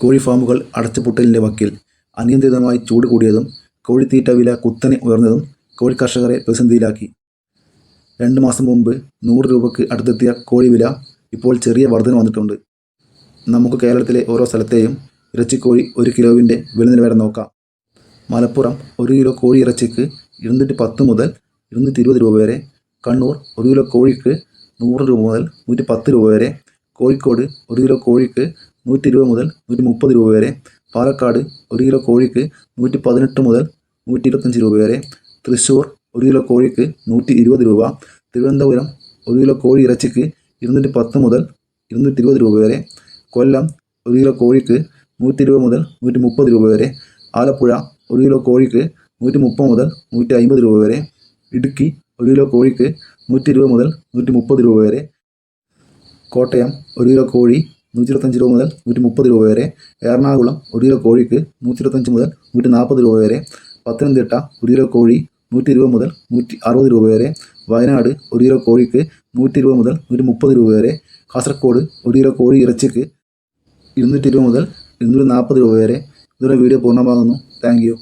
കോഴി ഫാമുകൾ അടച്ചുപൂട്ടലിന്റെ വക്കിൽ അനിയന്ത്രിതമായി ചൂട് കൂടിയതും കോഴിത്തീറ്റ വില കുത്തനെ ഉയർന്നതും കോഴി കർഷകരെ പ്രതിസന്ധിയിലാക്കി. രണ്ട് മാസം മുമ്പ് നൂറ് രൂപയ്ക്ക് അടുത്തെത്തിയ കോഴി വില ഇപ്പോൾ ചെറിയ വർധന വന്നിട്ടുണ്ട്. നമുക്ക് കേരളത്തിലെ ഓരോ സ്ഥലത്തെയും ഇറച്ചിക്കോഴി ഒരു കിലോവിന്റെ വില നിലവാരം നോക്കാം. മലപ്പുറം ഒരു കിലോ കോഴി ഇറച്ചിക്ക് ഇരുന്നൂറ്റി പത്ത് മുതൽ ഇരുന്നൂറ്റി ഇരുപത് രൂപ വരെ. കണ്ണൂർ ഒരു കിലോ കോഴിക്ക് നൂറ് രൂപ മുതൽ നൂറ്റി പത്ത് രൂപ വരെ. കോഴിക്കോട് ഒരു കിലോ കോഴിക്ക് നൂറ്റി ഇരുപത് മുതൽ നൂറ്റി മുപ്പത് രൂപ വരെ. പാലക്കാട് ഒരു കിലോ കോഴിക്ക് നൂറ്റി പതിനെട്ട് മുതൽ നൂറ്റി ഇരുപത്തഞ്ച് രൂപ വരെ. തൃശ്ശൂർ ഒരു കിലോ കോഴിക്ക് നൂറ്റി ഇരുപത് രൂപ. തിരുവനന്തപുരം ഒരു കിലോ കോഴി ഇറച്ചിക്ക് ഇരുന്നൂറ്റി പത്ത് മുതൽ ഇരുന്നൂറ്റി ഇരുപത് രൂപ വരെ. കൊല്ലം ഒരു കിലോ കോഴിക്ക് നൂറ്റി ഇരുപത് മുതൽ നൂറ്റി മുപ്പത് രൂപ വരെ. ആലപ്പുഴ ഒരു കിലോ കോഴിക്ക് നൂറ്റി മുപ്പത് മുതൽ നൂറ്റി അമ്പത് രൂപ വരെ. ഇടുക്കി ഒരു കിലോ കോഴിക്ക് നൂറ്റി ഇരുപത് മുതൽ നൂറ്റി മുപ്പത് രൂപ വരെ. കോട്ടയം ഒരു കിലോ കോഴി നൂറ്റി ഇരുപത്തഞ്ച് രൂപ മുതൽ നൂറ്റി മുപ്പത് രൂപ വരെ. എറണാകുളം ഒരു കിലോ കോഴിക്ക് നൂറ്റി ഇരുപത്തഞ്ച് മുതൽ നൂറ്റി നാൽപ്പത് രൂപ വരെ. പത്തനംതിട്ട ഒരു കിലോ കോഴി നൂറ്റി ഇരുപത് മുതൽ നൂറ്റി അറുപത് രൂപ വരെ. വയനാട് ഒരു കിലോ കോഴിക്ക് നൂറ്റി ഇരുപത് മുതൽ നൂറ്റി മുപ്പത് രൂപ വരെ. കാസർഗോഡ് ഒരു കിലോ കോഴി ഇറച്ചിക്ക് ഇരുന്നൂറ്റി ഇരുപത് മുതൽ ഇരുന്നൂറ്റി നാൽപ്പത് രൂപ വരെ. ഇതോടെ വീഡിയോ പൂർണമാകുന്നു. Thank you.